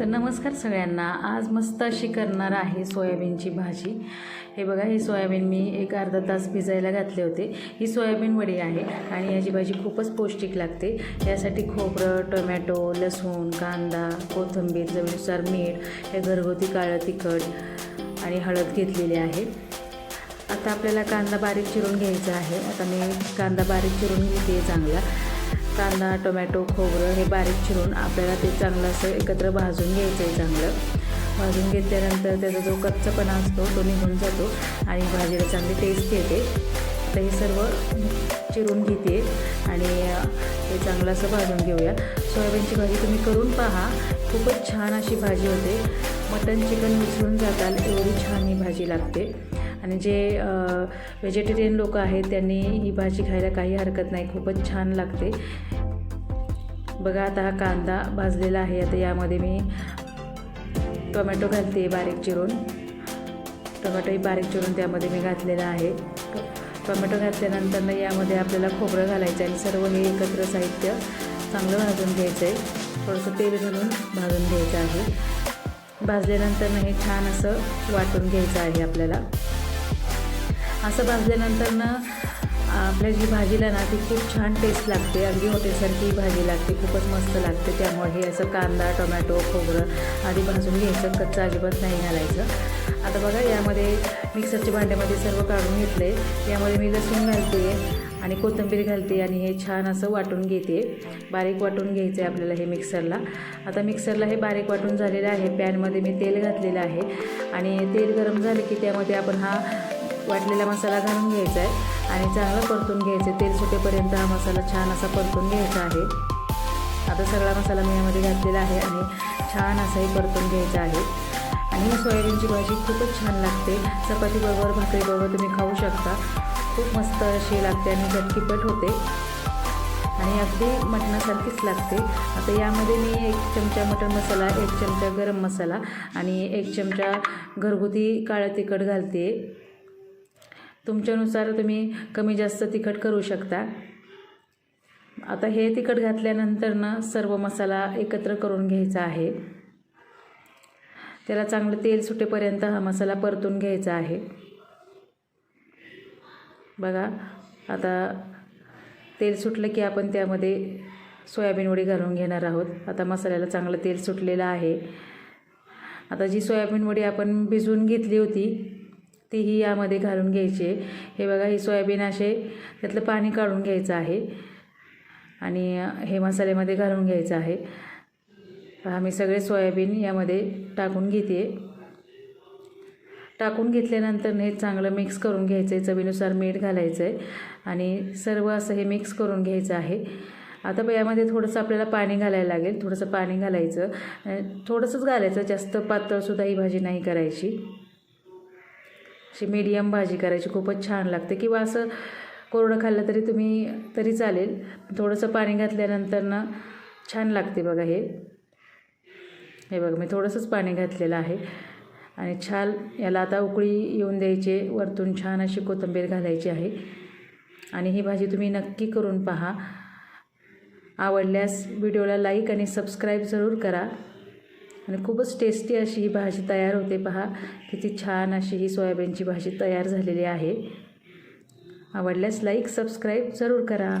तर नमस्कार सगळ्यांना. आज मस्त अशी करणार आहे सोयाबीनची भाजी. हे बघा ही सोयाबीन मी एक अर्धा तास भिजायला घातले होते. ही सोयाबीन वडी आहे आणि याची भाजी खूपच पौष्टिक लागते. यासाठी खोबरं टोमॅटो लसूण कांदा कोथिंबीर चवीनुसार मीठ हे घरगुती काळं तिखट आणि हळद घेतलेली आहे. आता आपल्याला कांदा बारीक चिरून घ्यायचा आहे. आता मी कांदा बारीक चिरून घेते चांगला. कांदा टोमॅटो खोबरं हे बारीक चिरून आपल्याला ते चांगलं असं एकत्र भाजून घ्यायचं आहे चांगलं. भाजून घेतल्यानंतर त्याचा जो कच्चापणा असतो तो निघून जातो आणि भाजीला चांगली टेस्ट येते. तर हे सर्व चिरून घेते आणि हे चांगलं असं भाजून घेऊया. सोयाबीनची भाजी तुम्ही करून पहा. खूपच छान अशी भाजी होते. मटन चिकन मिसळून जाताल एवढी छान ही भाजी लागते. आणि जे व्हेजिटेरियन लोक आहेत त्यांनी ही भाजी खायला काही हरकत नाही. खूपच छान लागते. बघा आता हा कांदा भाजलेला आहे. आता यामध्ये मी टोमॅटो घालते बारीक चिरून. टोमॅटोही बारीक चिरून त्यामध्ये मी घातलेला आहे. टोमॅटो घातल्यानंतर यामध्ये आपल्याला खोबरं घालायचं आहे. आणि सर्व हे एकत्र साहित्य चांगलं भाजून घ्यायचं आहे थोडंसं तेल घालून भाजून घ्यायचं आहे. भाजल्यानंतर हे छान असं वाटून घ्यायचं आहे आपल्याला. असं भाजल्यानंतर ना आपल्या जी भाजीला ना ती खूप छान टेस्ट लागते. अगदी हॉटेलसारखी भाजी लागते खूपच मस्त लागते. त्यामुळे हे असं कांदा टोमॅटो खोबरं आधी भाजून घ्यायचं. कच्चं अजिबात नाही घालायचं. आता बघा यामध्ये मिक्सरच्या भांड्यामध्ये सर्व काढून घेतले. यामध्ये मी लसूण घालते आणि कोथिंबीर घालते आणि हे छान असं वाटून घेते. बारीक वाटून घ्यायचं आहे आपल्याला हे मिक्सरला आता मिक्सरला हे बारीक वाटून झालेलं आहे. पॅनमध्ये मी तेल घातलेलं आहे. आणि तेल गरम झाले की त्यामध्ये आपण हा वाटलेला मसाला घालून घ्यायचा आहे आणि चांगला परतून घ्यायचं तेल सुटेपर्यंत हा मसाला छान असा परतून घ्यायचा आहे. आता सगळा मसाला मी यामध्ये घातलेला आहे आणि छान असाही परतून घ्यायचा आहे. आणि सोयाबीनची भाजी खूपच छान लागते. चपातीबरोबर भाकरीबरोबर तुम्ही खाऊ शकता. खूप मस्त अशी लागते आणि झटकीपट होते. आणि अगदी मटणासारखीच लागते. आता यामध्ये मी एक चमचा मटण मसाला एक चमचा गरम मसाला आणि एक चमचा घरगुती काळं तिखट घालते. तुमच्यानुसार तुम्ही कमी जास्त तिखट करू शकता. आता हे तिखट घातल्यानंतर ना सर्व मसाला एकत्र करून घ्यायचा आहे. त्याला चांगलं तेल सुटेपर्यंत हा मसाला परतून घ्यायचा आहे. बघा आता तेल सुटलं की आपण त्यामध्ये सोयाबीन वडी घालून घेणार आहोत. आता मसाल्याला चांगलं तेल सुटलेलं आहे. आता जी सोयाबीन वडी आपण भिजवून घेतली होती तीही यामध्ये घालून घ्यायची आहे. हे बघा ही सोयाबीन असे त्यातलं पाणी काढून घ्यायचं आहे. आणि हे मसाल्यामध्ये घालून घ्यायचं आहे. पहा मी सगळे सोयाबीन यामध्ये टाकून घेते टाकून घेतल्यानंतर हे चांगलं मिक्स करून घ्यायचं आहे चवीनुसार मीठ घालायचं आहे आणि सर्व असं हे मिक्स करून घ्यायचं आहे. आता ब यामध्ये थोडंसं आपल्याला पाणी घालायला लागेल. थोडंसं पाणी घालायचं. थोडंसंच घालायचं. जास्त पातळसुद्धा ही भाजी नाही करायची. अशी मीडियम भाजी करायची खूपच छान लागते. किंवा असं कोरडं खाल्लं तरी तुम्ही तरी चालेल. थोडंसं पाणी घातल्यानंतर ना छान लागते बघा हे. हे बघा मी थोडंसंच पाणी घातलेलं आहे. आणि छान याला आता उकळी येऊन द्यायचे. वरतून छान अशी कोथिंबीर घालायची आहे. आणि ही भाजी तुम्ही नक्की करून पहा. आवडल्यास व्हिडिओला लाईक आणि सबस्क्राईब जरूर करा. आणि खूपच टेस्टी अशी ही भाजी तयार होते पहा. किती छान अशी ही सोयाबीनची भाजी तयार झालेली आहे. आवडल्यास लाईक सबस्क्राईब जरूर करा.